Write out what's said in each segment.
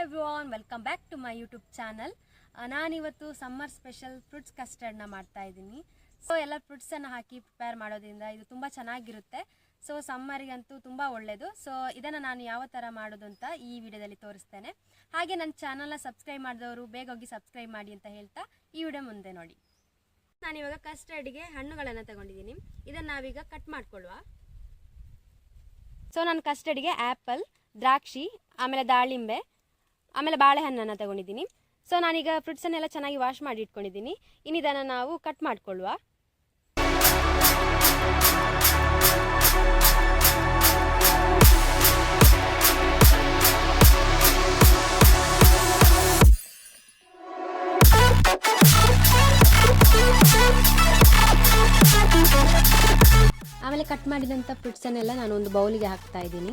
Everyone welcome back to my YouTube channel ನಾನಿವತ್ತು summer special fruits ಕಸ್ಟರ್ಡ್ನ ಮಾಡ್ತಾ ಇದ್ದೀನಿ. ಸೊ ಎಲ್ಲ ಫ್ರೂಟ್ಸನ್ನು ಹಾಕಿ ಪ್ರಿಪೇರ್ ಮಾಡೋದ್ರಿಂದ ಇದು ತುಂಬ ಚೆನ್ನಾಗಿರುತ್ತೆ. ಸೊ ಸಮ್ಮರಿಗಂತೂ ತುಂಬ ಒಳ್ಳೆಯದು ಸೊ ಇದನ್ನು ನಾನು ಯಾವ ಥರ ಮಾಡೋದು ಅಂತ ಈ ವಿಡಿಯೋದಲ್ಲಿ ತೋರಿಸ್ತೇನೆ. ಹಾಗೆ ನನ್ನ ಚಾನಲ್ನ ಸಬ್ಸ್ಕ್ರೈಬ್ ಮಾಡಿದವರು ಬೇಗ ಹೋಗಿ ಸಬ್ಸ್ಕ್ರೈಬ್ ಮಾಡಿ ಅಂತ ಹೇಳ್ತಾ ಈ ವಿಡಿಯೋ ಮುಂದೆ ನೋಡಿ. ನಾನಿವಾಗ ಕಸ್ಟರ್ಡ್ಗೆ ಹಣ್ಣುಗಳನ್ನು ತಗೊಂಡಿದ್ದೀನಿ. ಇದನ್ನು ನಾವೀಗ ಕಟ್ ಮಾಡ್ಕೊಳ್ಳುವ ಸೊ ನಾನು ಕಸ್ಟರ್ಡ್ಗೆ ಆ್ಯಪಲ್ ದ್ರಾಕ್ಷಿ, ಆಮೇಲೆ ದಾಳಿಂಬೆ ಆಮೇಲೆ ಬಾಳೆಹಣ್ಣನ್ನು ತಗೊಂಡಿದ್ದೀನಿ. ಸೊ ನಾನೀಗ ಫ್ರೂಟ್ಸನ್ನೆಲ್ಲ ಚೆನ್ನಾಗಿ ವಾಶ್ ಮಾಡಿ ಇಟ್ಕೊಂಡಿದ್ದೀನಿ. ಇನ್ನಿದನ್ನು ನಾವು ಕಟ್ ಮಾಡಿಕೊಳ್ಳುವ. ಆಮೇಲೆ ಕಟ್ ಮಾಡಿದಂಥ ಫ್ರೂಟ್ಸನ್ನೆಲ್ಲ ನಾನು ಒಂದು ಬೌಲಿಗೆ ಹಾಕ್ತಾ ಇದ್ದೀನಿ.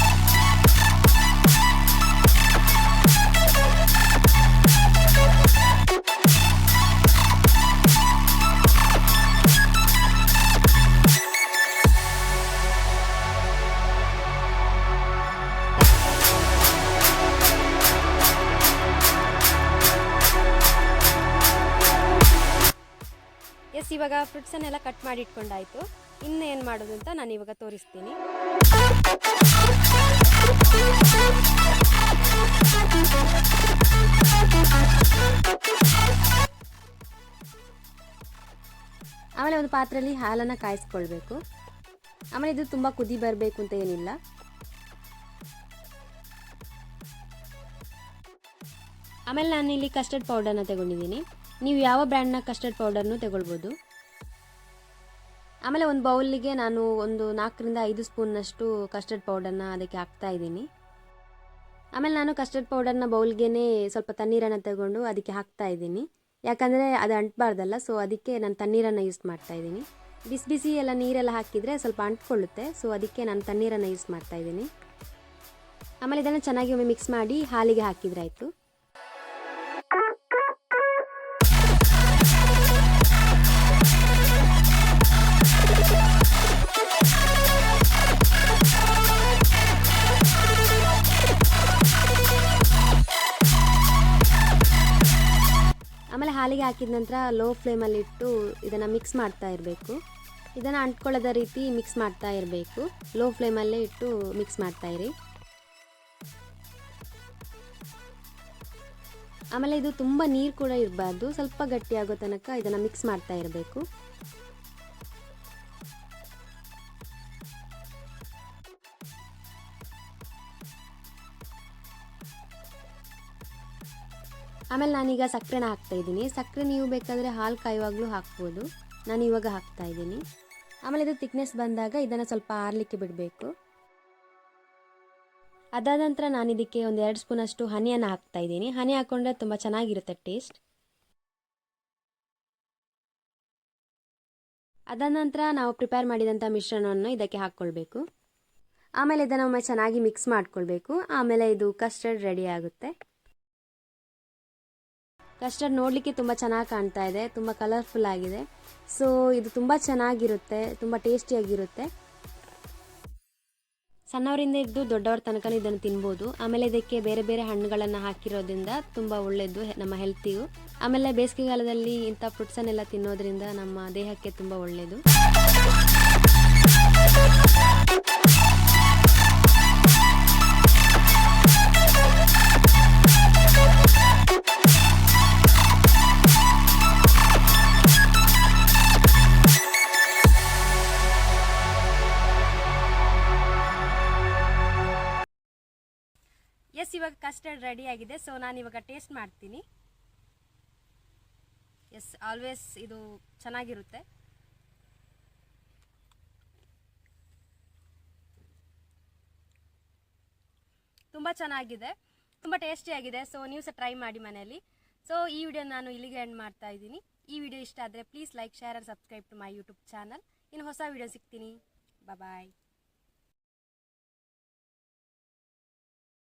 ಇವಾಗ ಫ್ರೂಟ್ಸನ್ನೆಲ್ಲ ಕಟ್ ಮಾಡಿ ಇಟ್ಕೊಂಡಾಯ್ತು. ಇನ್ನೇನು ಮಾಡೋದು ಅಂತ ನಾನು ಇವಾಗ ತೋರಿಸ್ತೀನಿ. ಆಮೇಲೆ ಒಂದು ಪಾತ್ರೆಯಲ್ಲಿ ಹಾಲನ್ನು ಕಾಯಿಸ್ಕೊಳ್ಬೇಕು. ಆಮೇಲೆ ಇದು ತುಂಬ ಕುದಿ ಬರಬೇಕು ಅಂತ ಏನಿಲ್ಲ. ಆಮೇಲೆ ನಾನು ಇಲ್ಲಿ ಕಸ್ಟರ್ಡ್ ಪೌಡರ್ನ ತಗೊಂಡಿದ್ದೀನಿ. ನೀವು ಯಾವ ಬ್ರ್ಯಾಂಡ್ನ ಕಸ್ಟರ್ಡ್ ಪೌಡರ್ನು ತಗೊಳ್ಬೋದು. ಆಮೇಲೆ ಒಂದು ಬೌಲಿಗೆ ನಾನು ಒಂದು ನಾಲ್ಕರಿಂದ ಐದು ಸ್ಪೂನ್ನಷ್ಟು ಕಸ್ಟರ್ಡ್ ಪೌಡರ್ನ ಅದಕ್ಕೆ ಹಾಕ್ತಾ ಇದ್ದೀನಿ. ಆಮೇಲೆ ನಾನು ಕಸ್ಟರ್ಡ್ ಪೌಡರ್ನ ಬೌಲ್ಗೆ ಸ್ವಲ್ಪ ತಣ್ಣೀರನ್ನು ತಗೊಂಡು ಅದಕ್ಕೆ ಹಾಕ್ತಾ ಇದ್ದೀನಿ. ಯಾಕಂದರೆ ಅದು ಅಂಟಬಾರ್ದಲ್ಲ, ಸೊ ಅದಕ್ಕೆ ನಾನು ತಣ್ಣೀರನ್ನು ಯೂಸ್ ಮಾಡ್ತಾ ಇದ್ದೀನಿ. ಬಿಸಿ ಬಿಸಿ ಎಲ್ಲ ನೀರೆಲ್ಲ ಹಾಕಿದರೆ ಸ್ವಲ್ಪ ಅಂಟ್ಕೊಳ್ಳುತ್ತೆ, ಸೊ ಅದಕ್ಕೆ ನಾನು ತಣ್ಣೀರನ್ನು ಯೂಸ್ ಮಾಡ್ತಾ ಇದ್ದೀನಿ. ಆಮೇಲೆ ಇದನ್ನು ಚೆನ್ನಾಗಿ ಒಮ್ಮೆ ಮಿಕ್ಸ್ ಮಾಡಿ ಹಾಲಿಗೆ ಹಾಕಿದ್ರಾಯಿತು ಆಮೇಲೆ ಹಾಲಿಗೆ ಹಾಕಿದ ನಂತರ ಲೋ ಫ್ಲೇಮಲ್ಲಿಟ್ಟು ಇದನ್ನು ಮಿಕ್ಸ್ ಮಾಡ್ತಾ ಇರಬೇಕು. ಇದನ್ನು ಅಂಟ್ಕೊಳ್ಳೋದ ರೀತಿ ಮಿಕ್ಸ್ ಮಾಡ್ತಾ ಇರಬೇಕು. ಲೋ ಫ್ಲೇಮಲ್ಲೇ ಇಟ್ಟು ಮಿಕ್ಸ್ ಮಾಡ್ತಾ ಇರಿ. ಆಮೇಲೆ ಇದು ತುಂಬ ನೀರು ಕೂಡ ಇರಬಾರ್ದು. ಸ್ವಲ್ಪ ಗಟ್ಟಿಯಾಗೋ ತನಕ ಇದನ್ನು ಮಿಕ್ಸ್ ಮಾಡ್ತಾ ಇರಬೇಕು. ಆಮೇಲೆ ನಾನೀಗ ಸಕ್ಕರೆನ ಹಾಕ್ತಾ ಇದ್ದೀನಿ. ಸಕ್ಕರೆ ನೀವು ಬೇಕಾದರೆ ಹಾಲು ಕಾಯುವಾಗಲೂ ಹಾಕ್ಬೋದು. ನಾನು ಇವಾಗ ಹಾಕ್ತಾ ಇದ್ದೀನಿ. ಆಮೇಲೆ ಇದು ತಿಕ್ನೆಸ್ ಬಂದಾಗ ಇದನ್ನು ಸ್ವಲ್ಪ ಆರಲಿಕ್ಕೆ ಬಿಡಬೇಕು. ಅದಾದ ನಂತರ ನಾನು ಇದಕ್ಕೆ ಒಂದು ಎರಡು ಸ್ಪೂನಷ್ಟು ಹನಿಯನ್ನು ಹಾಕ್ತಾ ಇದ್ದೀನಿ. ಹನಿ ಹಾಕ್ಕೊಂಡ್ರೆ ತುಂಬ ಚೆನ್ನಾಗಿರುತ್ತೆ ಟೇಸ್ಟ್ ಅದಾದ ನಂತರ ನಾವು ಪ್ರಿಪೇರ್ ಮಾಡಿದಂಥ ಮಿಶ್ರಣವನ್ನು ಇದಕ್ಕೆ ಹಾಕ್ಕೊಳ್ಬೇಕು. ಆಮೇಲೆ ಇದನ್ನು ಒಮ್ಮೆ ಚೆನ್ನಾಗಿ ಮಿಕ್ಸ್ ಮಾಡ್ಕೊಳ್ಬೇಕು. ಆಮೇಲೆ ಇದು ಕಸ್ಟರ್ಡ್ ರೆಡಿ ಆಗುತ್ತೆ. ಕಸ್ಟರ್ಡ್ ನೋಡಲಿಕ್ಕೆ ತುಂಬ ಚೆನ್ನಾಗಿ ಕಾಣ್ತಾ ಇದೆ, ತುಂಬ ಕಲರ್ಫುಲ್ ಆಗಿದೆ. ಸೊ ಇದು ತುಂಬ ಚೆನ್ನಾಗಿರುತ್ತೆ, ತುಂಬ ಟೇಸ್ಟಿಯಾಗಿರುತ್ತೆ ಸಣ್ಣವರಿಂದ ಇದ್ದು ದೊಡ್ಡವ್ರ ತನಕ ಇದನ್ನು ತಿನ್ಬೋದು. ಆಮೇಲೆ ಇದಕ್ಕೆ ಬೇರೆ ಬೇರೆ ಹಣ್ಣುಗಳನ್ನು ಹಾಕಿರೋದ್ರಿಂದ ತುಂಬ ಒಳ್ಳೆಯದು ನಮ್ಮ ಹೆಲ್ತಿಗೂ ಆಮೇಲೆ ಬೇಸಿಗೆಗಾಲದಲ್ಲಿ ಇಂಥ ಫ್ರೂಟ್ಸನ್ನೆಲ್ಲ ತಿನ್ನೋದ್ರಿಂದ ನಮ್ಮ ದೇಹಕ್ಕೆ ತುಂಬ ಒಳ್ಳೆಯದು ಎಸ್ ಇವಾಗ ಕಸ್ಟರ್ಡ್ ರೆಡಿ ಆಗಿದೆ ಸೊ ನಾನು ಇವಾಗ ಟೇಸ್ಟ್ ಮಾಡ್ತೀನಿ. ಎಸ್ ಆಲ್ವೇಸ್ ಇದು ಚೆನ್ನಾಗಿರುತ್ತೆ. ತುಂಬ ಚೆನ್ನಾಗಿದೆ, ತುಂಬ ಟೇಸ್ಟಿಯಾಗಿದೆ ಸೊ ನೀವು ಸಹ ಟ್ರೈ ಮಾಡಿ ಮನೆಯಲ್ಲಿ. ಸೊ ಈ ವಿಡಿಯೋ ನಾನು ಇಲ್ಲಿಗೆ ಎಂಡ್ ಮಾಡ್ತಾ ಇದ್ದೀನಿ. ಈ ವಿಡಿಯೋ ಇಷ್ಟ ಆದರೆ please like share and subscribe to my YouTube channel ಇನ್ನು ಹೊಸ ವಿಡಿಯೋ ಸಿಗ್ತೀನಿ. ಬಾಯ್